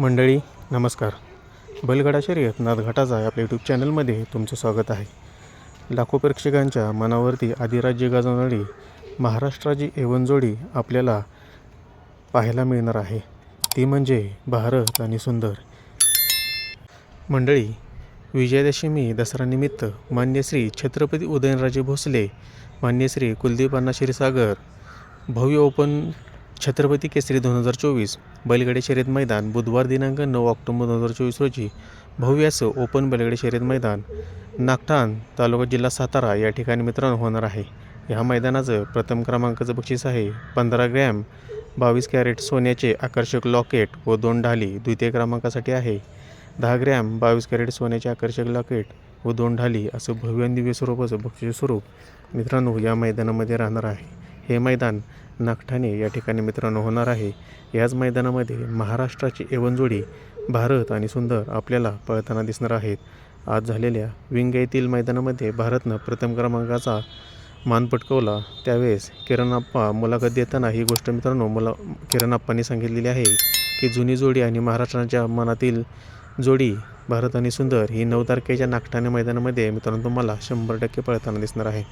मंडळी नमस्कार. बैलगाडा शर्यत नादघाटाचा आपल्या यूट्यूब चॅनलमध्ये तुमचं स्वागत आहे. लाखो प्रेक्षकांच्या मनावरती आदिराज्य गाजवणारी महाराष्ट्राची एवनजोडी आपल्याला पाहायला मिळणार आहे. ती म्हणजे भारत आणि सुंदर. मंडळी विजयादशमी दसऱ्यानिमित्त मान्य श्री छत्रपती उदयनराजे भोसले मान्य श्री कुलदीप अण्णा क्षीरसागर भव्य ओपन छत्रपती केसरी दोन हजार चोवीस बैलगाडी शर्यत मैदान बुधवार दिनांक नऊ ऑक्टोबर दोन हजार चोवीस रोजी भव्य असं ओपन बैलगाडी शर्यत मैदान नागठाण तालुका जिल्हा सातारा या ठिकाणी मित्रांनो होणार आहे. ह्या मैदानाचं प्रथम क्रमांकाचं बक्षीस आहे पंधरा ग्रॅम बावीस कॅरेट सोन्याचे आकर्षक लॉकेट व दोन ढाली द्वितीय क्रमांकासाठी आहे. दहा ग्रॅम बावीस कॅरेट सोन्याचे आकर्षक लॉकेट व दोन ढाली असं भव्य दिव्य स्वरूपाचं बक्षीस स्वरूप मित्रांनो या मैदानामध्ये राहणार आहे. हे मैदान नागठाणे या ठिकाणी मित्रांनो होणार आहे. याच मैदानामध्ये महाराष्ट्राची एवनजोडी भारत आणि सुंदर आपल्याला पळताना दिसणार आहेत. आज झालेल्या विंग येथील मैदानामध्ये भारतनं प्रथम क्रमांकाचा मान पटकवला. त्यावेळेस किरणाप्पा मुलाखत देताना ही गोष्ट मित्रांनो मला किरणाप्पांनी सांगितलेली आहे की जुनी जोडी आणि महाराष्ट्राच्या मनातील जोडी भारत आणि सुंदर ही नऊ तारखेच्या नागठाणे मैदानामध्ये मित्रांनो तुम्हाला शंभर टक्के पळताना दिसणार आहे.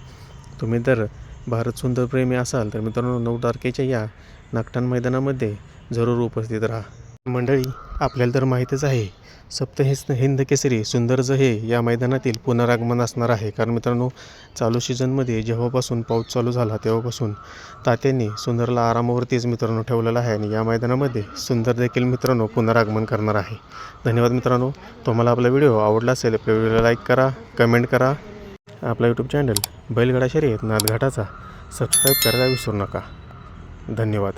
तुम्ही तर भारत सुंदर प्रेमी असाल तर मित्रांनो नऊ तारखेच्या या नागठाण मैदानामध्ये जरूर उपस्थित राहा. मंडळी आपल्याला तर माहीतच आहे सप्तहिस हिंद केसरी सुंदरज हे या मैदानातील पुनरागमन असणार आहे. कारण मित्रांनो चालू सीझनमध्ये जेव्हापासून पाऊस चालू झाला तेव्हापासून तात्यांनी सुंदरला आरामावरतीच मित्रांनो ठेवलेला आहे आणि या मैदानामध्ये सुंदर देखील मित्रांनो पुनरागमन करणार आहे. धन्यवाद मित्रांनो. तुम्हाला आपला व्हिडिओ आवडला असेल आपल्या व्हिडिओला लाईक करा कमेंट करा. आपला यूट्यूब चॅनल बैलगडा शर्यत नादघाटाचा सबस्क्राईब करायला विसरू नका. धन्यवाद.